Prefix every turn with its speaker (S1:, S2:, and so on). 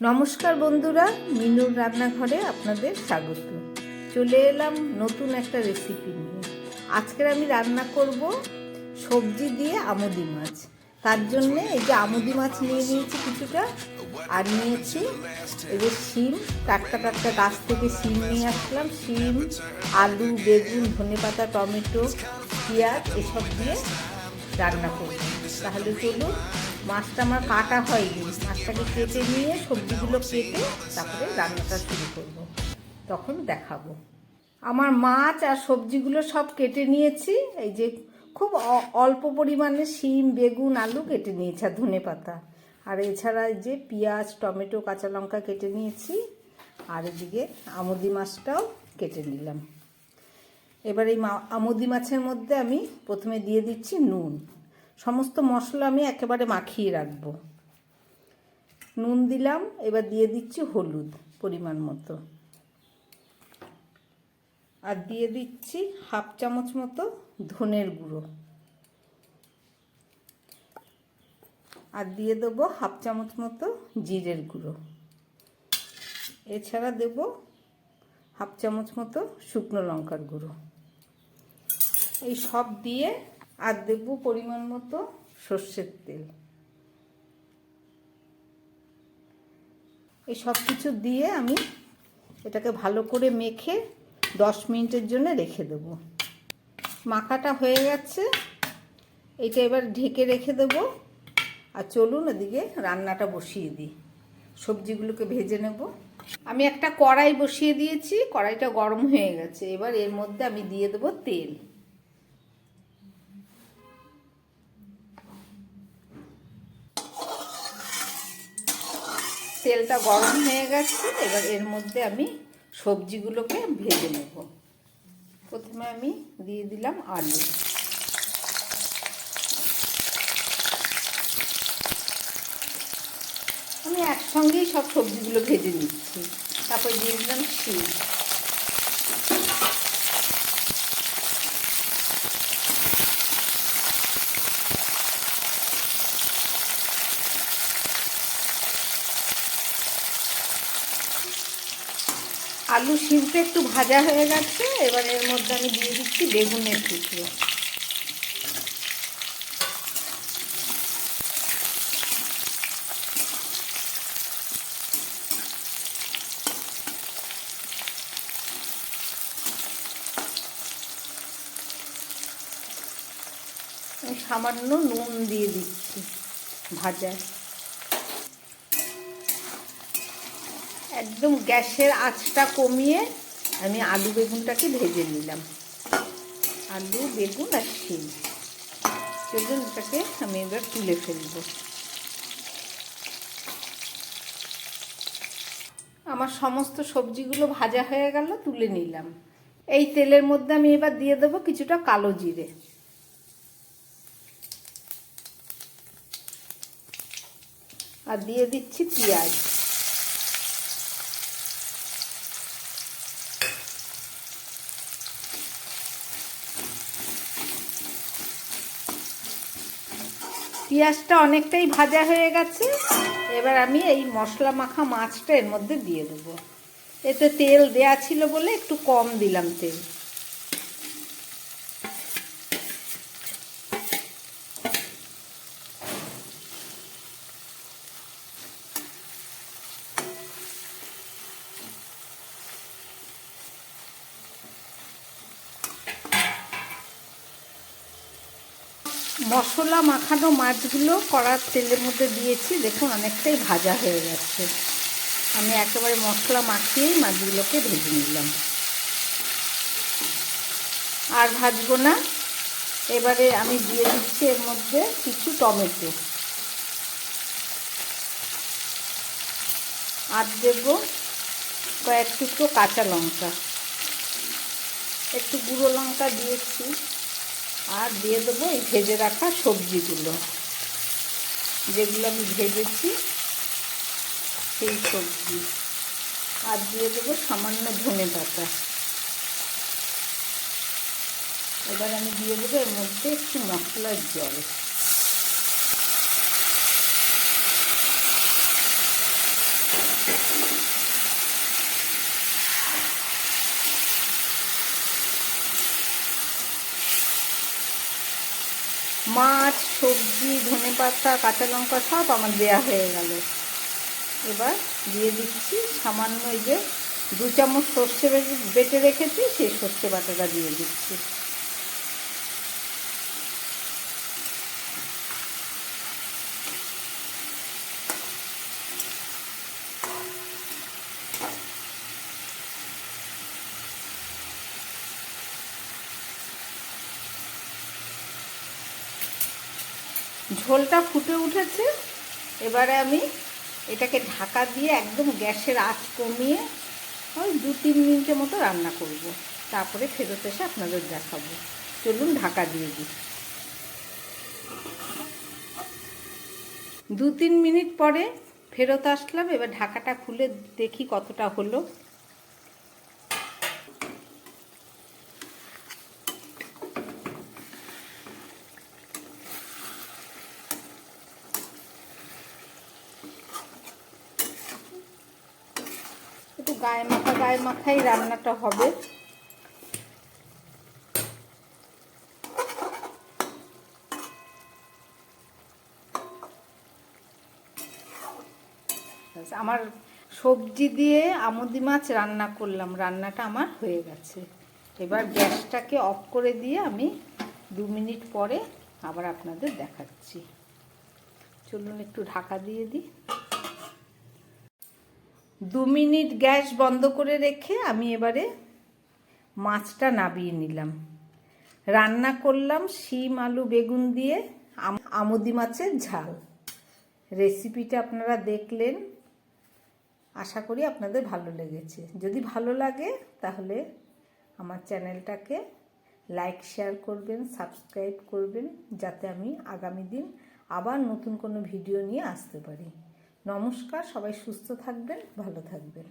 S1: নমস্কার বন্ধুরা, মিনুর রান্নাঘরে আপনাদের স্বাগত। চলে এলাম নতুন একটা রেসিপি নিয়ে। আজকের আমি রান্না করব সবজি দিয়ে আমুদি মাছ। তার জন্যে এই যে আমুদি মাছ নিয়ে নিয়েছি কিছুটা, আর নিয়েছি এই যে শিম, টাটকা টাটকা গাছ থেকে শিম নিয়ে আসলাম। শিম, আলু, বেগুন ধনেপাতা টমেটো, পেঁয়াজ, এসব দিয়ে রান্না করব। তাহলে চলুন মাছটা আমার কাটা হয়নি। মাছটাকে কেটে নিয়ে সবজিগুলো কেটে তারপরে রান্নাটা শুরু করব। তখন দেখাবো। আমার মাছ আর সবজিগুলো সব কেটে নিয়েছি। এই যে খুব অল্প পরিমাণে শিম, বেগুন, আলু কেটে নিয়েছি আর ধনে পাতা। আর এছাড়া যে পেঁয়াজ, টমেটো, কাঁচা লঙ্কা কেটে নিয়েছি। আর এদিকে আমুদি মাছটাও কেটে নিলাম। এবার এই আমুদি মাছের মধ্যে আমি প্রথমে দিয়ে দিচ্ছি নুন। সমস্ত মশলা আমি একেবারে মাখিয়ে রাখব। নুন দিলাম, এবার দিয়ে দিচ্ছি হলুদ পরিমাণ মতো। আর দিয়ে দিচ্ছি হাফ চামচ মতো ধনের গুঁড়ো। আর দিয়ে দেবো হাফ চামচ মতো জিরের গুঁড়ো। এছাড়া দেবো হাফ চামচ মতো শুকনো লঙ্কার গুঁড়ো। এই সব দিয়ে আর দেবো পরিমাণ মতো সর্ষের তেল। এই সব কিছু দিয়ে আমি এটাকে ভালো করে মেখে দশ মিনিটের জন্য রেখে দেব। মাখাটা হয়ে গেছে। এটা এবার ঢেকে রেখে দেব। আর চলুন এদিকে রান্নাটা বসিয়ে দিই। সবজিগুলোকে ভেজে নেব। আমি একটা কড়াই বসিয়ে দিয়েছি। কড়াইটা গরম হয়ে গেছে। এবার এর মধ্যে আমি দিয়ে দেবো তেল। তেলটা গরম হয়ে গেছে, এবার এর মধ্যে আমি সবজিগুলোকে ভেজে নেব। প্রথমে আমি দিয়ে দিলাম আলু। আমি একসঙ্গেই সব সবজিগুলো ভেজে নিচ্ছি। তারপর দিয়ে দিলাম শিম। আলু শিমটা একটু ভাজা হয়ে গেছে, এবার এর মধ্যে আমি দিয়ে দিচ্ছি বেগুনের টুকরো। সামান্য নুন দিয়ে দিচ্ছি ভাজায়। একদম গ্যাসের আঁচটা কমিয়ে আমি আলু বেগুনটাকে ভেজে নিলাম। আলু, বেগুন আর শিম। চলুন এটাকে আমি এবার তুলে ফেলব। আমার সমস্ত সবজিগুলো ভাজা হয়ে গেল, তুলে নিলাম। এই তেলের মধ্যে আমি এবার দিয়ে দেবো কিছুটা কালো জিরে। আর দিয়ে দিচ্ছি পেঁয়াজ। পেঁয়াজটা অনেকটাই ভাজা হয়ে গেছে। এবার আমি এই মশলা মাখা মাছটা এর মধ্যে দিয়ে দেবো। এতে তেল দেয়া ছিল বলে একটু কম দিলাম তেল। মশলা মাখানো মাছগুলো কড়ার তেলের মধ্যে দিয়েছি। দেখুন, অনেকটাই ভাজা হয়ে গেছে। আমি একেবারে মশলা মাখিয়েই মাছগুলোকে ভেজে নিলাম। আর ভাজবো না। এবারে আমি দিয়ে দিচ্ছি এর মধ্যে কিছু টমেটো। আর দেব কয়েক টুকরো কাঁচা লঙ্কা। একটু গুঁড়ো লঙ্কা দিয়েছি। আর দিয়ে দেবো এই ভেজে রাখা সবজিগুলো। যেগুলো আমি ভেজেছি, সেই সবজি। আর দিয়ে দেবো সামান্য ধনে পাতা। এবার আমি দিয়ে দেবো এর মধ্যে একটু মশলার জল। মাছ, সবজি, ধনে পাতা, কাঁচা লঙ্কা সব আমার দেয়া হয়ে গেল। এবার দিয়ে দিচ্ছি সামান্য এই যে দু চামচ সর্ষে বেটে- রেখেছি, সেই সর্ষে বাটাটা দিয়ে দিচ্ছি। ঝোলটা ফুটে উঠেছে। এবারে আমি এটাকে ঢাকা দিয়ে একদম গ্যাসের আঁচ কমিয়ে ওই দু তিন মিনিটের মতো রান্না করব। তারপরে ফেরত এসে আপনাদের দেখাবো। চলুন ঢাকা দিয়ে দিই। দু তিন মিনিট পরে ফেরত আসলাম। এবার ঢাকাটা খুলে দেখি কতটা হলো। গায়ে মাখা, গায়ে মাখাই রান্নাটা হবে। আমার সবজি দিয়ে আমুদি মাছ রান্না করলাম, রান্নাটা আমার হয়ে গেছে। এবার গ্যাসটাকে অফ করে দিয়ে আমি দু মিনিট পরে আবার আপনাদের দেখাচ্ছি। চলুন একটু ঢাকা দিয়ে দিই। দু মিনিট গ্যাস বন্ধ করে রেখে আমি এবারে মাছটা নাবিয়ে নিলাম। রান্না করলাম শিম, আলু, বেগুন দিয়ে আম- আমুদি মাছের ঝাল। রেসিপিটা আপনারা দেখলেন। আশা করি আপনাদের ভালো লেগেছে। যদি ভালো লাগে তাহলে আমার চ্যানেলটাকে লাইক, শেয়ার করবেন, সাবস্ক্রাইব করবেন, যাতে আমি আগামী দিন আবার নতুন কোনো ভিডিও নিয়ে আসতে পারি। নমস্কার সবাই সুস্থ থাকবেন ভালো থাকবেন।